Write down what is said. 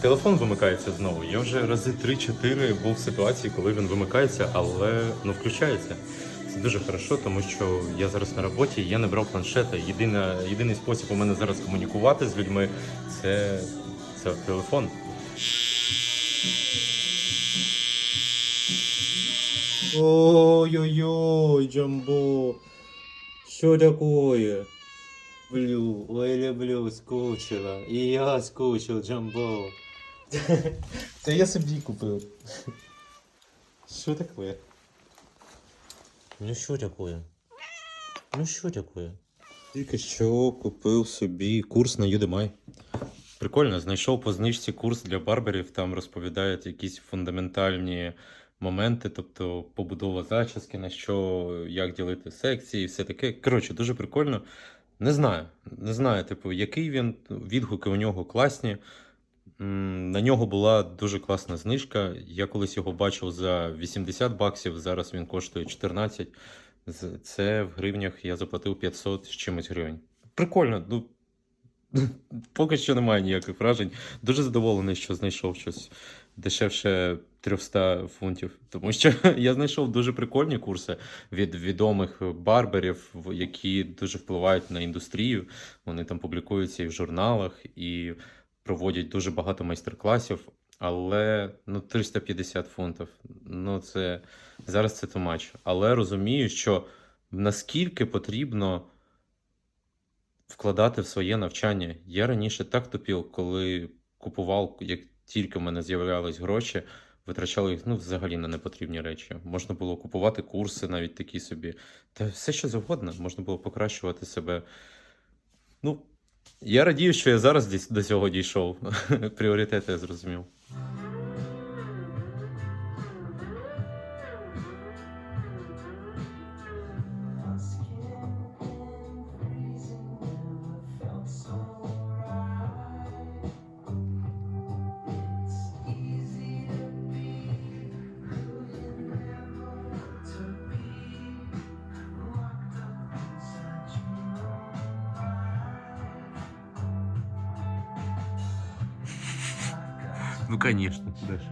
Телефон вимикається знову. Я вже рази 3-4 був в ситуації, коли він вимикається, але ну включається. Це дуже хорошо, тому що я зараз на роботі, я не брав планшета. Єдина, єдиний спосіб у мене зараз комунікувати з людьми це, це телефон. Ой-ой-ой, Джамбо. Що такое? Блю, ой, люблю, скучила. І я скучив, Джамбо. Це я собі купив. Що таке? Ну що таке? Ну що таке? Тільки що купив собі курс на Udemy. Прикольно, знайшов по знижці курс для барберів, там розповідають якісь фундаментальні моменти, тобто побудова зачіски, на що, як ділити секції, і все таке. Коротше, дуже прикольно. Не знаю. Не знаю, типу, який він, відгуки у нього класні. На нього була дуже класна знижка. Я колись його бачив за 80 баксів, зараз він коштує 14. З- Це в гривнях я заплатив 500 з чимось гривень. Прикольно, ну поки що немає ніяких вражень. Дуже задоволений, що знайшов щось дешевше 300 фунтів. Тому що я знайшов дуже прикольні курси від відомих барберів, які дуже впливають на індустрію. Вони там публікуються і в журналах, і проводять дуже багато майстер-класів. Але ну 350 фунтів. Ну це зараз це much. Але розумію, що наскільки потрібно вкладати в своє навчання. Я раніше так тупів, коли купував, як тільки в мене з'являлись гроші, витрачав їх ну, взагалі на непотрібні речі. Можна було купувати курси, навіть такі собі. Та все що завгодно, можна було покращувати себе. Ну, я радію, що я зараз до цього дійшов. Пріоритети я зрозумів. Ну, конечно, куда ж.